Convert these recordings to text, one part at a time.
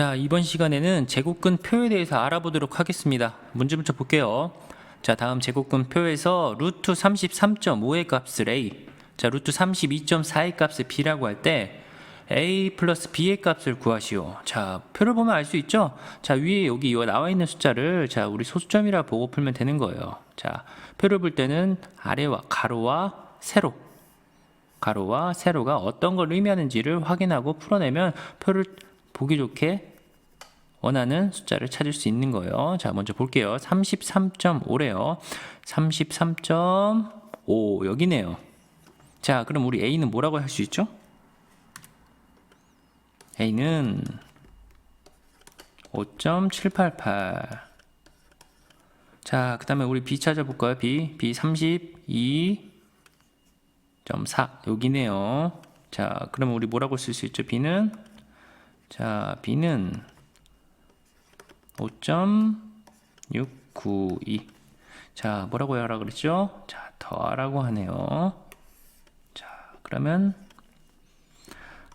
자, 이번 시간에는 제곱근 표에 대해서 알아보도록 하겠습니다. 문제부터 볼게요. 자, 다음 제곱근 표에서 루트 33.5의 값을 a, 자, 루트 32.4의 값을 b라고 할 때 a 플러스 b의 값을 구하시오. 자, 표를 보면 알 수 있죠? 자, 위에 여기 나와 있는 숫자를 자, 우리 소수점이라 보고 풀면 되는 거예요. 자, 표를 볼 때는 아래와 가로와 세로 가로와 세로가 어떤 걸 의미하는지를 확인하고 풀어내면 표를 보기 좋게 원하는 숫자를 찾을 수 있는 거예요. 자, 먼저 볼게요. 33.5래요. 33.5 여기네요. 자, 그럼 우리 A는 뭐라고 할 수 있죠? A는 5.788. 자, 그 다음에 우리 B 찾아볼까요? B. B 32.4. 여기네요. 자, 그러면 우리 뭐라고 쓸 수 있죠? B는? 자, B는 5.692. 자, 뭐라고 하라 그랬죠? 자, 더하라고 하네요. 자, 그러면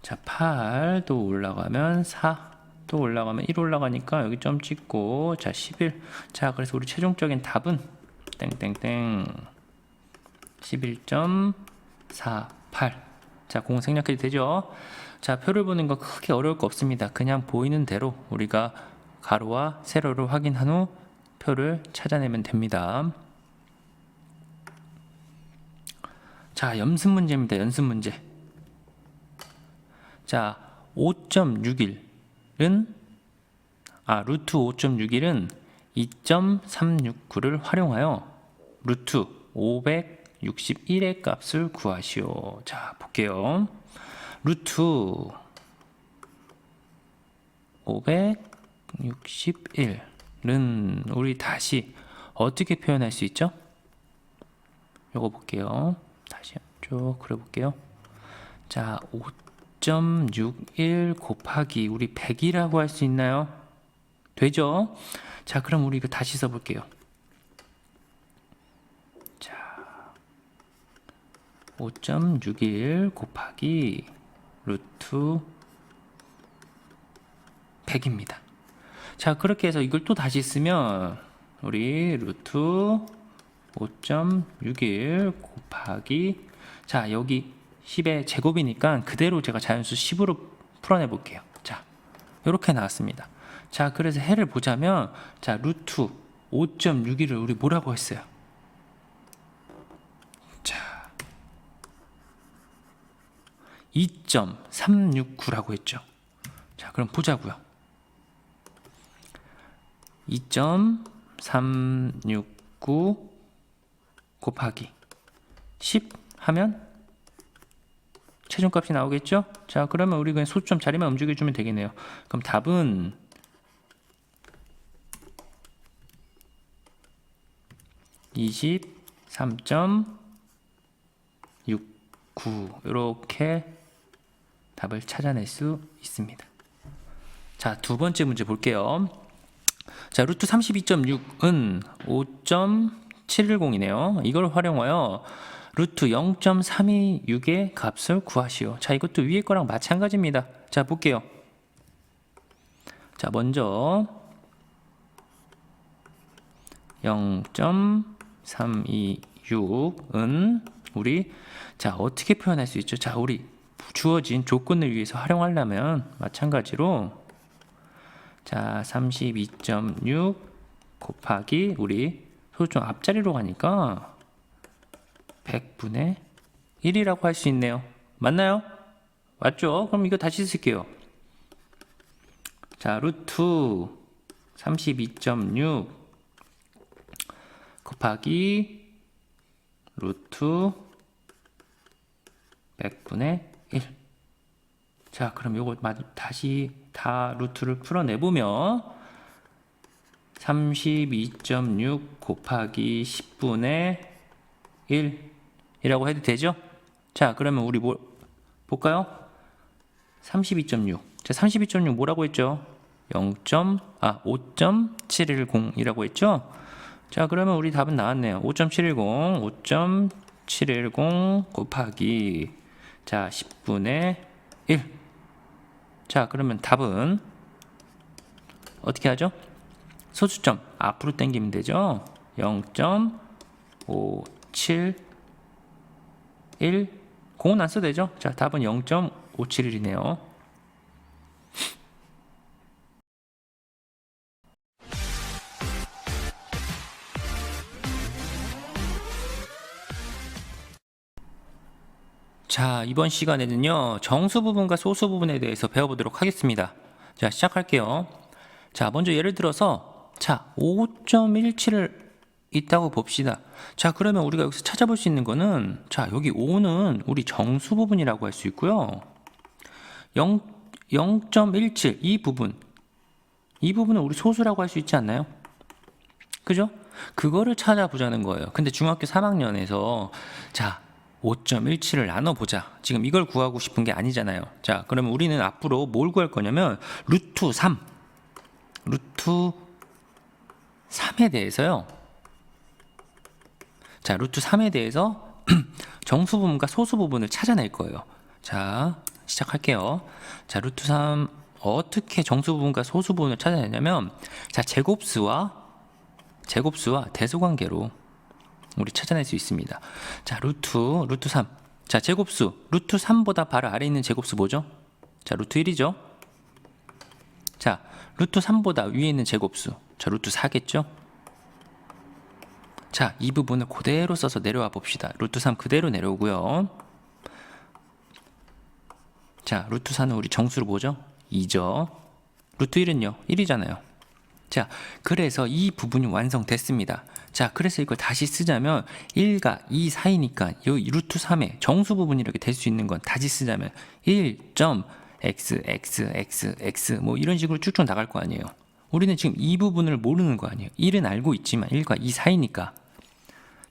자, 8도 올라가면 4. 또 올라가면 1 올라가니까 여기 점 찍고 자, 11. 자, 그래서 우리 최종적인 답은 땡땡땡 11.48. 자, 공 생략해도 되죠? 자, 표를 보는 거 크게 어려울 거 없습니다. 그냥 보이는 대로 우리가 가로와 세로를 확인한 후 표를 찾아내면 됩니다. 자, 연습 문제입니다. 연습 문제. 자, 5.61은 아, 루트 5.61은 2.369를 활용하여 루트 561의 값을 구하시오. 자, 볼게요. 루트 561은 우리 다시 어떻게 표현할 수 있죠? 요거 볼게요. 다시 쭉 그려볼게요. 자, 5.61 곱하기 우리 100이라고 할 수 있나요? 되죠? 자, 그럼 우리 이거 다시 써볼게요. 자, 5.61 곱하기 루트 100입니다. 자, 그렇게 해서 이걸 또 다시 쓰면 우리 루트 5.61 곱하기 자, 여기 10의 제곱이니까 그대로 제가 자연수 10으로 풀어내 볼게요. 자, 이렇게 나왔습니다. 자, 그래서 해를 보자면 자, 루트 5.61을 우리 뭐라고 했어요? 자, 2.369라고 했죠. 자, 그럼 보자고요. 2.369 곱하기 10 하면 최종값이 나오겠죠? 자, 그러면 우리 그냥 소수점 자리만 움직여주면 되겠네요. 그럼 답은 23.69 이렇게 답을 찾아낼 수 있습니다. 자, 두 번째 문제 볼게요. 자, 루트 32.6은 5.710이네요. 이걸 활용하여 루트 0.326의 값을 구하시오. 자, 이것도 위에 거랑 마찬가지입니다. 자, 볼게요. 자, 먼저 0.326은 우리 자, 어떻게 표현할 수 있죠? 자, 우리 주어진 조건을 위해서 활용하려면 마찬가지로 자, 32.6 곱하기 우리 소수점 앞자리로 가니까 100분의 1이라고 할 수 있네요. 맞나요? 맞죠? 그럼 이거 다시 쓸게요. 자, 루트 32.6 곱하기 루트 100분의 1. 자, 그럼 요거 다시 다 루트를 풀어내보면 32.6 곱하기 10분의 1 이라고 해도 되죠? 자, 그러면 우리 뭐 볼까요? 32.6. 자, 32.6 뭐라고 했죠? 0. 아, 5.710이라고 했죠? 자, 그러면 우리 답은 나왔네요. 5.710, 5.710 곱하기 자, 10분의 1. 자, 그러면 답은 어떻게 하죠? 소수점 앞으로 당기면 되죠. 0.571 공은 안 써도 되죠. 자, 답은 0.571이네요. 자, 이번 시간에는요, 정수 부분과 소수 부분에 대해서 배워보도록 하겠습니다. 자, 시작할게요. 자, 먼저 예를 들어서, 자, 5.17을 있다고 봅시다. 자, 그러면 우리가 여기서 찾아볼 수 있는 거는, 자, 여기 5는 우리 정수 부분이라고 할 수 있고요. 0, 0.17, 이 부분. 이 부분은 우리 소수라고 할 수 있지 않나요? 그죠? 그거를 찾아보자는 거예요. 근데 중학교 3학년에서 자, 5.17을 나눠보자. 지금 이걸 구하고 싶은 게 아니잖아요. 자, 그러면 우리는 앞으로 뭘 구할 거냐면 루트 3. 루트 3에 대해서요. 자, 루트 3에 대해서 정수 부분과 소수 부분을 찾아낼 거예요. 자, 시작할게요. 자, 루트 3 어떻게 정수 부분과 소수 부분을 찾아내냐면 자, 제곱수와 제곱수와 대수 관계로 우리 찾아낼 수 있습니다. 자, 루트 루트 3. 자, 제곱수 루트 3보다 바로 아래 있는 제곱수 뭐죠? 자, 루트 1이죠. 자, 루트 3보다 위에 있는 제곱수. 자, 루트 4겠죠? 자, 이 부분을 그대로 써서 내려와 봅시다. 루트 3 그대로 내려오고요. 자, 루트 4는 우리 정수로 뭐죠? 2죠. 루트 1은요? 1이잖아요. 자, 그래서 이 부분이 완성됐습니다. 자, 그래서 이걸 다시 쓰자면 1과 2 사이니까 이 루트 3의 정수 부분이 이렇게 될 수 있는 건 다시 쓰자면 1.x x x x 뭐 이런 식으로 쭉쭉 나갈 거 아니에요. 우리는 지금 이 부분을 모르는 거 아니에요. 1은 알고 있지만 1과 2 사이니까.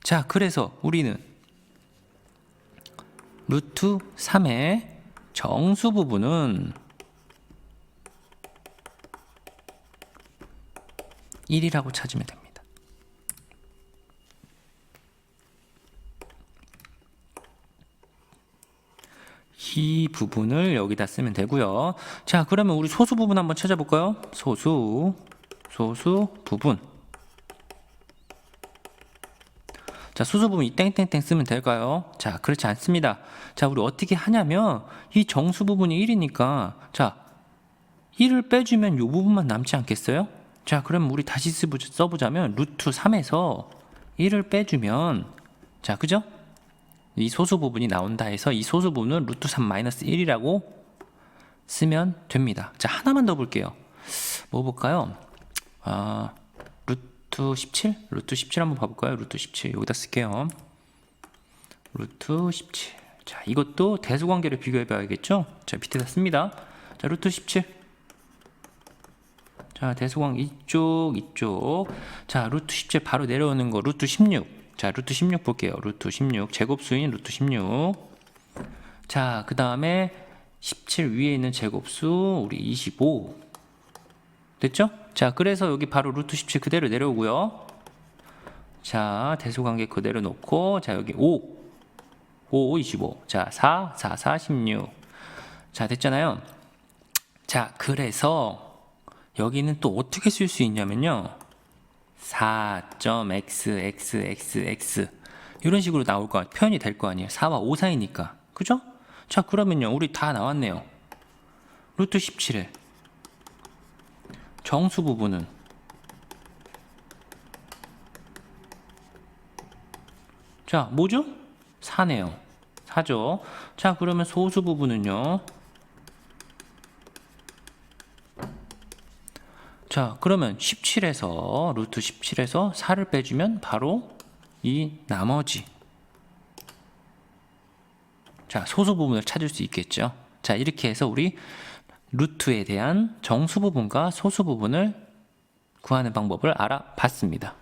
자, 그래서 우리는 루트 3의 정수 부분은 1이라고 찾으면 됩니다. 이 부분을 여기다 쓰면 되고요. 자, 그러면 우리 소수 부분 한번 찾아볼까요? 소수, 소수 부분. 자, 소수 부분 이 땡땡땡 쓰면 될까요? 자, 그렇지 않습니다. 자, 우리 어떻게 하냐면 이 정수 부분이 1이니까 자, 1을 빼주면 이 부분만 남지 않겠어요? 자, 그럼 우리 다시 써보자면 루트 3에서 1을 빼주면 자, 그죠? 이 소수 부분이 나온다 해서 이 소수 부분은 루트 3 마이너스 1이라고 쓰면 됩니다. 자, 하나만 더 볼게요. 뭐 볼까요? 아, 루트 17? 루트 17 한번 봐볼까요? 루트 17 여기다 쓸게요. 루트 17. 자, 이것도 대수관계를 비교해 봐야겠죠? 자, 밑에다 씁니다. 자, 루트 17. 자, 대소광 이쪽, 이쪽. 자, 루트 17 바로 내려오는 거 루트 16. 자, 루트 16 볼게요. 루트 16. 제곱수인 루트 16. 자, 그 다음에 17 위에 있는 제곱수 우리 25. 됐죠? 자, 그래서 여기 바로 루트 17 그대로 내려오고요. 자, 대소관계 그대로 놓고 자, 여기 5. 5, 25. 자, 4, 4, 4, 16. 자, 됐잖아요. 자, 그래서 여기는 또 어떻게 쓸 수 있냐면요. 4.xxxx 이런 식으로 나올 거 표현이 될 거 아니에요. 4와 5 사이니까. 그죠? 자, 그러면요. 우리 다 나왔네요. 루트 17에 정수 부분은 자, 뭐죠? 4네요. 4죠. 자, 그러면 소수 부분은요. 자, 그러면 17에서 루트 17에서 4를 빼주면 바로 이 나머지 자, 소수 부분을 찾을 수 있겠죠. 자, 이렇게 해서 우리 루트에 대한 정수 부분과 소수 부분을 구하는 방법을 알아봤습니다.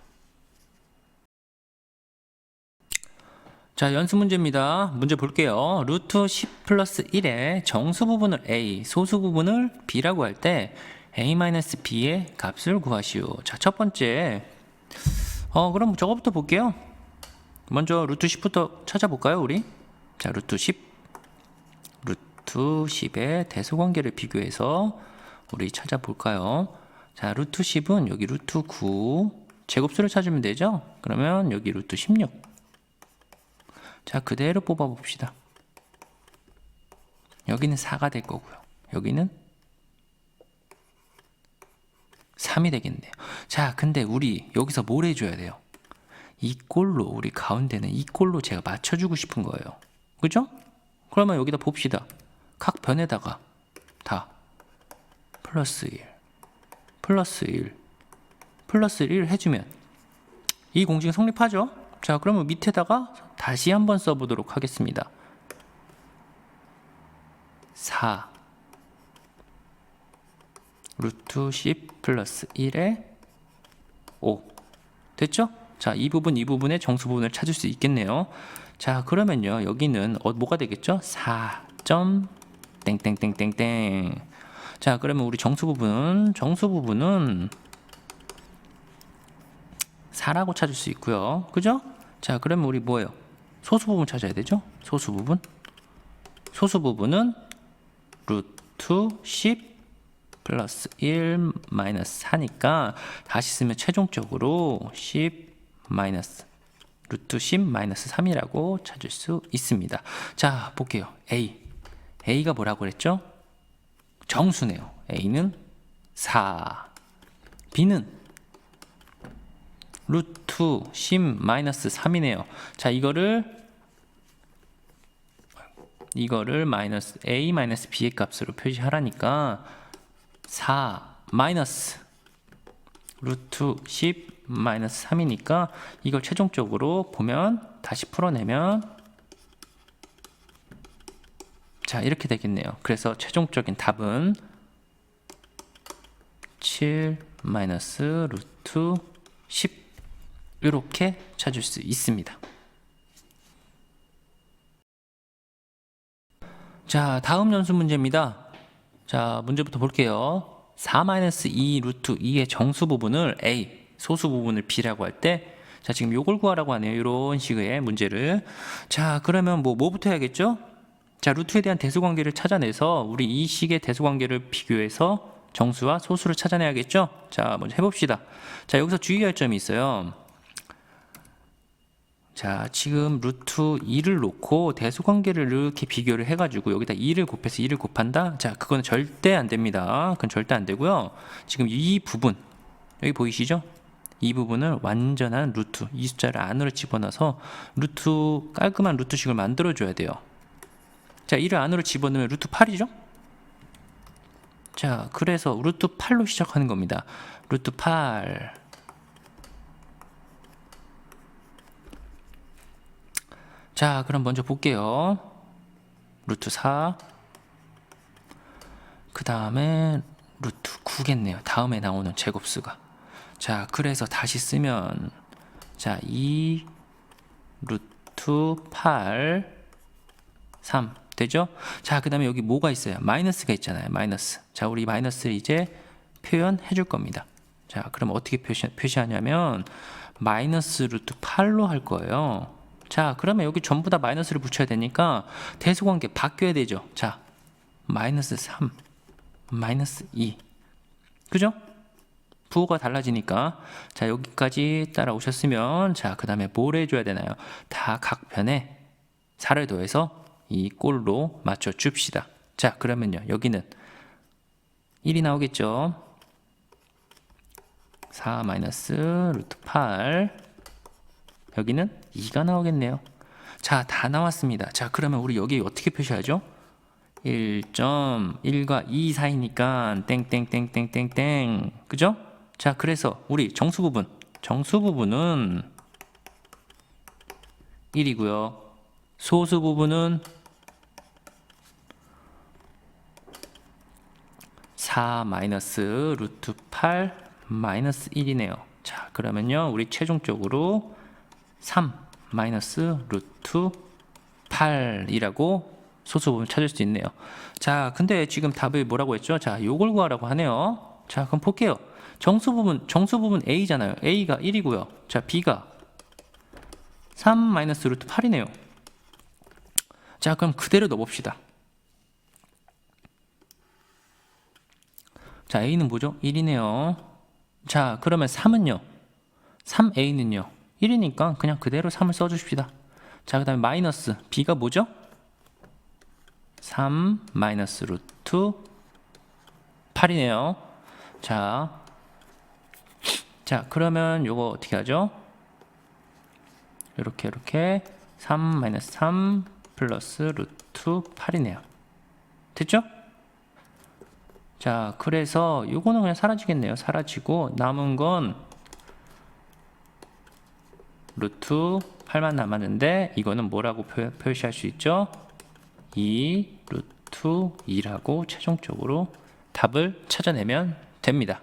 자, 연습 문제입니다. 문제 볼게요. 루트 10 플러스 1의 정수 부분을 A, 소수 부분을 B라고 할 때 A-B의 값을 구하시오. 자, 첫 번째. 어, 그럼 저거부터 볼게요. 먼저 루트 10부터 찾아볼까요, 우리? 자, 루트 10. 루트 10의 대소관계를 비교해서 우리 찾아볼까요? 자, 루트 10은 여기 루트 9 제곱수를 찾으면 되죠? 그러면 여기 루트 16. 자, 그대로 뽑아 봅시다. 여기는 4가 될 거고요. 여기는 3이 되겠네요. 자, 근데 우리 여기서 뭘 해줘야 돼요? 이 꼴로 우리 가운데는 이 꼴로 제가 맞춰주고 싶은 거예요. 그죠? 그러면 여기다 봅시다. 각 변에다가 다 플러스 1, 플러스 1, 플러스 1 해주면 이 공식은 성립하죠? 자, 그러면 밑에다가 다시 한번 써보도록 하겠습니다. 4 루트 10 플러스 1에 5 됐죠? 자, 이 부분 이 부분의 정수 부분을 찾을 수 있겠네요. 자, 그러면요. 여기는 어, 뭐가 되겠죠? 4. 점 땡땡땡땡땡. 자, 그러면 우리 정수 부분, 정수 부분은 4라고 찾을 수 있고요. 그죠? 자, 그러면 우리 뭐예요? 소수 부분 찾아야 되죠? 소수 부분. 소수 부분은 루트 10 플러스 1 마이너스 4니까 다시 쓰면 최종적으로 10 마이너스 루트 10 마이너스 3이라고 찾을 수 있습니다. 자, 볼게요. A. A가 뭐라고 그랬죠? 정수네요. A는 4. B는 루트 10 마이너스 3이네요. 자, 이거를 이거를 마이너스 A 마이너스 B의 값으로 표시하라니까 4 마이너스 루트 10 마이너스 3이니까 이걸 최종적으로 보면 다시 풀어내면 자 이렇게 되겠네요. 그래서 최종적인 답은 7 마이너스 루트 10 이렇게 찾을 수 있습니다. 자 다음 연수 문제입니다. 자 문제부터 볼게요. 4-2 루트 2의 정수 부분을 A, 소수 부분을 B라고 할 때, 자, 지금 요걸 구하라고 하네요. 이런 식의 문제를. 자, 그러면 뭐, 뭐부터 해야겠죠? 자, 루트에 대한 대수관계를 찾아내서 우리 이 식의 대수관계를 비교해서 정수와 소수를 찾아내야겠죠? 자, 먼저 해봅시다. 자, 여기서 주의할 점이 있어요. 자, 지금 루트 2를 놓고 대수관계를 이렇게 비교를 해가지고 여기다 2를 곱해서 2를 곱한다? 자, 그건 절대 안 됩니다. 그건 절대 안 되고요. 지금 이 부분, 여기 보이시죠? 이 부분을 완전한 루트, 이 숫자를 안으로 집어넣어서 루트, 깔끔한 루트식을 만들어줘야 돼요. 자, 2를 안으로 집어넣으면 루트 8이죠? 자, 그래서 루트 8로 시작하는 겁니다. 루트 8. 자, 그럼 먼저 볼게요. 루트 4. 그 다음에 루트 9겠네요. 다음에 나오는 제곱수가. 자, 그래서 다시 쓰면 자, 2 루트 8 3 되죠? 자, 그 다음에 여기 뭐가 있어요? 마이너스가 있잖아요. 마이너스. 자, 우리 마이너스를 이제 표현해 줄 겁니다. 자, 그럼 어떻게 표시, 표시하냐면 마이너스 루트 8로 할 거예요. 자, 그러면 여기 전부 다 마이너스를 붙여야 되니까 대수관계 바뀌어야 되죠. 자, 마이너스 3, 마이너스 2. 그죠? 부호가 달라지니까 자 여기까지 따라오셨으면 자그 다음에 뭘 해줘야 되나요? 다각 변에 4를 더해서 이 꼴로 맞춰 줍시다. 자 그러면요 여기는 1이 나오겠죠. 4 마이너스 루트 8 여기는 2가 나오겠네요. 자 다 나왔습니다. 자 그러면 우리 여기 어떻게 표시하죠? 1.1과 2 사이니까 땡땡땡땡땡땡 그죠? 자 그래서 우리 정수 부분 정수 부분은 1이고요 소수 부분은 4 마이너스 루트 8 마이너스 1이네요 자 그러면요 우리 최종적으로 3 마이너스 루트 8이라고 소수 부분 찾을 수 있네요. 자, 근데 지금 답이 뭐라고 했죠? 자, 요걸 구하라고 하네요. 자, 그럼 볼게요. 정수 부분, 정수 부분 A잖아요. A가 1이고요. 자, B가 3 마이너스 루트 8이네요. 자, 그럼 그대로 넣어봅시다. 자, A는 뭐죠? 1이네요. 자, 그러면 3은요? 3A는요? 1이니까 그냥 그대로 3을 써주십시다. 자, 그 다음에 마이너스 B가 뭐죠? 3 마이너스 루트 8이네요. 자, 자, 그러면 요거 어떻게 하죠? 이렇게 이렇게 3 마이너스 3 플러스 루트 8이네요. 됐죠? 자, 그래서 요거는 그냥 사라지겠네요. 사라지고 남은 건 루트 8만 남았는데 이거는 뭐라고 표, 표시할 수 있죠? 2 루트 2라고 최종적으로 답을 찾아내면 됩니다.